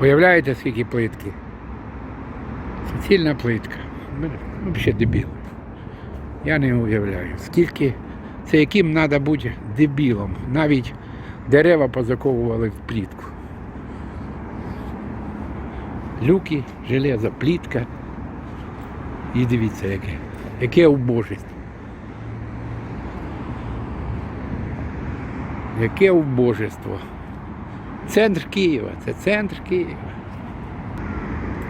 Уявляєте, скільки плитки? Суцільна плитка. Взагалі дебіли. Я не уявляю, скільки це яким треба бути дебілом. Навіть дерева позаковували в плітку. Люки, железо, плітка. І дивіться, яке, яке убожество. Яке убожество. Центр Києва, це центр Києва.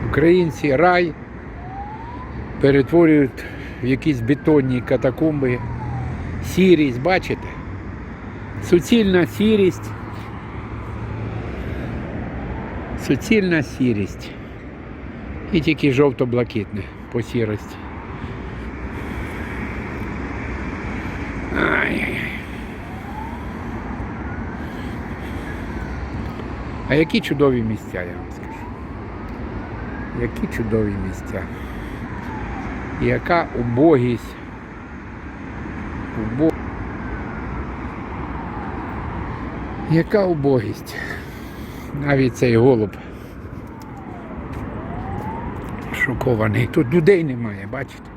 Українці рай перетворюють в якісь бетонні катакомби. Сірість, бачите? Суцільна сірість. Суцільна сірість. І тільки жовто-блакитне по сірості. А які чудові місця, я вам скажу. Які чудові місця. Яка убогість. Убо... Яка убогість. Навіть цей голуб шокований. Тут людей немає, бачите?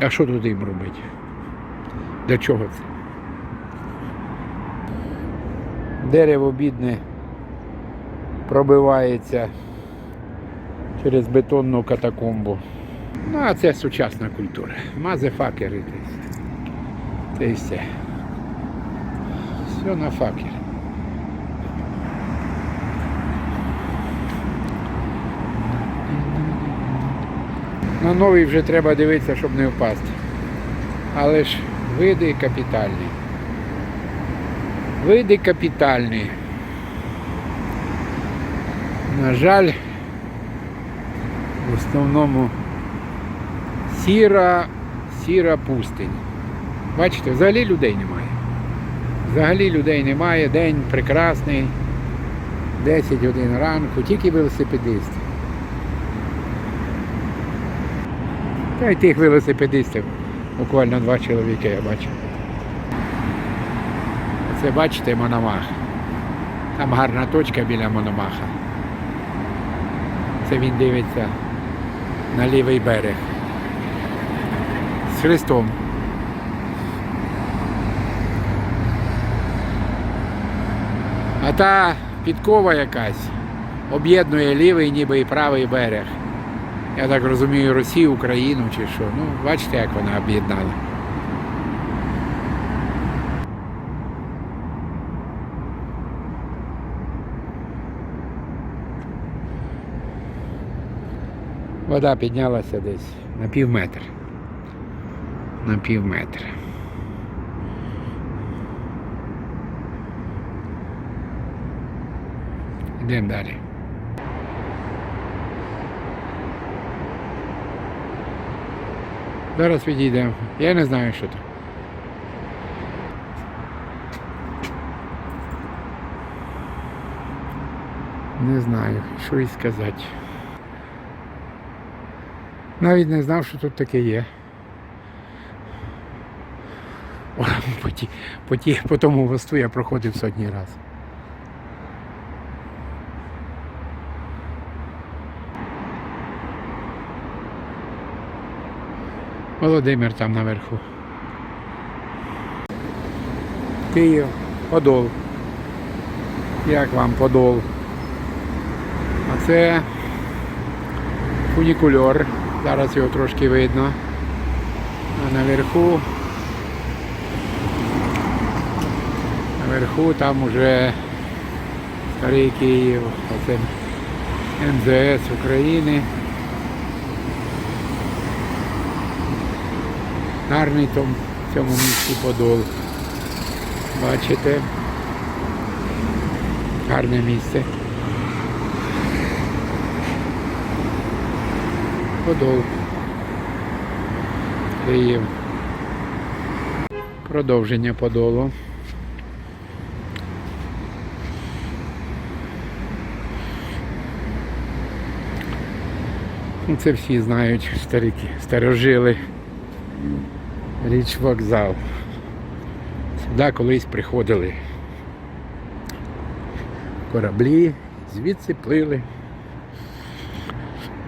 А що тут їм робити? Для чого це? Дерево бідне пробивається через бетонну катакомбу. Ну, а це сучасна культура. Мазефакери. Це і все. Все на факер. На новий вже треба дивитися, щоб не впасти. Але ж види капітальні. Види капітальні. На жаль, в основному сіра, сіра пустень. Бачите, взагалі людей немає. Взагалі людей немає, день прекрасний, 10 годин ранку, тільки велосипедисти. Та й тих велосипедистів, буквально два чоловіки я бачив. Це бачите Мономах. Там гарна точка біля Мономаха. Це він дивиться на лівий берег. З Христом. А та підкова якась об'єднує лівий ніби і правий берег. Я так розумію, Росію, Україну чи що. Ну, бачите, як вона об'єднала. Вода піднялася десь на пів метра. На пів метра. Йдемо далі. Зараз підійдемо. Я не знаю, що там. Не знаю, що і сказати. Навіть не знав, що тут таке є. По, ті, по, ті, по тому мосту я проходив сотні разів. Володимир там наверху. Київ, Подол. Як вам Подол? А це фунікульор. Зараз його трошки видно. А наверху. Наверху там уже старий Київ. Оце МЗС України. Гарний там в цьому місці Подол. Бачите? Гарне місце. Подол. Київ. Продовження Подолу. Ну, Це всі знають старики, старожили. Річ вокзал. Сюди колись приходили кораблі, звідси плили.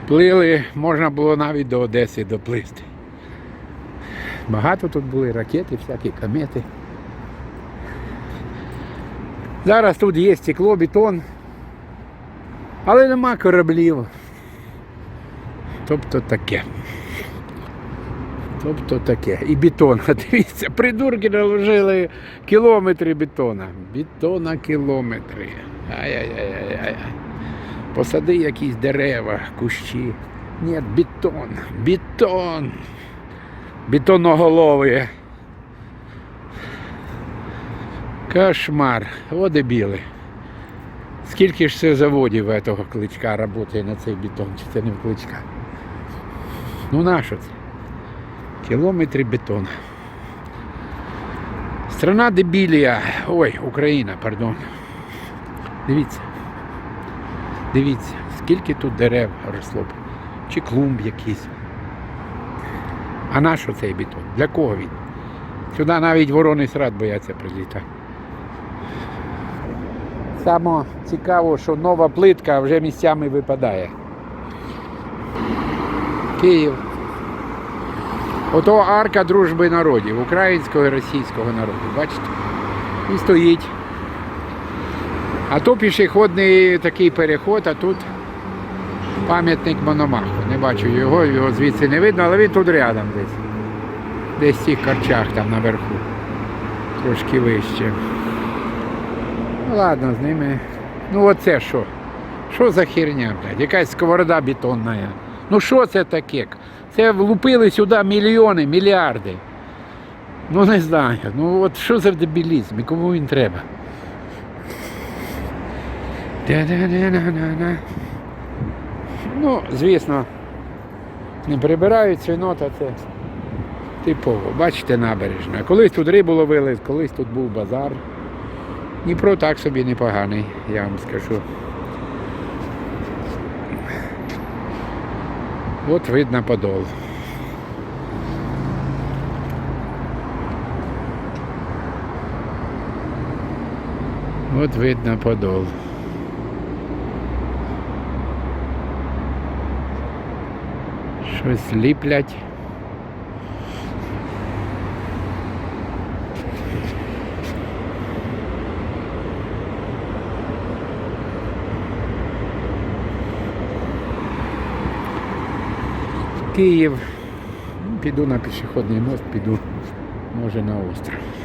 Плили, можна було навіть до Одеси доплисти. Багато тут були ракети, всякі комети. Зараз тут є стекло, бетон, але нема кораблів. Тобто таке. Тобто таке. І бетон. Дивіться, придурки наложили кілометри бетона. Бетона кілометри. Ай-яй-яй-яй. Посади якісь дерева, кущі. Ні, бетон. Бетон. Бетоноголові. Кошмар. О, дебіли. Скільки ж це заводів этого кличка працює на цей бетон, чи це не в кличка? Ну нащо це? Кілометри бетона. Страна дебілія. Ой, Україна, пардон. Дивіться. Дивіться, скільки тут дерев росло. б. Чи клумб якісь. А на що цей бетон? Для кого він? Сюди навіть ворони срад бояться прилітати. Саме цікаво, що нова плитка вже місцями випадає. Київ. Ото арка дружби народів, українського і російського народу. Бачите? І стоїть. А то пішохідний такий переход, а тут пам'ятник Мономаху. Не бачу його, його звідси не видно, але він тут рядом десь. Десь в цих корчах там наверху. Трошки вище. Ну ладно, з ними. Ну оце що? Що за херня, блядь? Якась сковорода бетонна. Ну що це таке? Це влупили сюди мільйони, мільярди. Ну не знаю. Ну от що за дебілізм і кому він треба? Да-да-да-да-да-да. Ну, звісно, не прибирають свинота, це типово. Бачите, набережна. Колись тут рибу ловили, колись тут був базар. Дніпро так собі непоганий, я вам скажу. От видно подол. От видно подол. Щось ліплять. Київ. Піду на пішохідний мост, піду, може, на остров.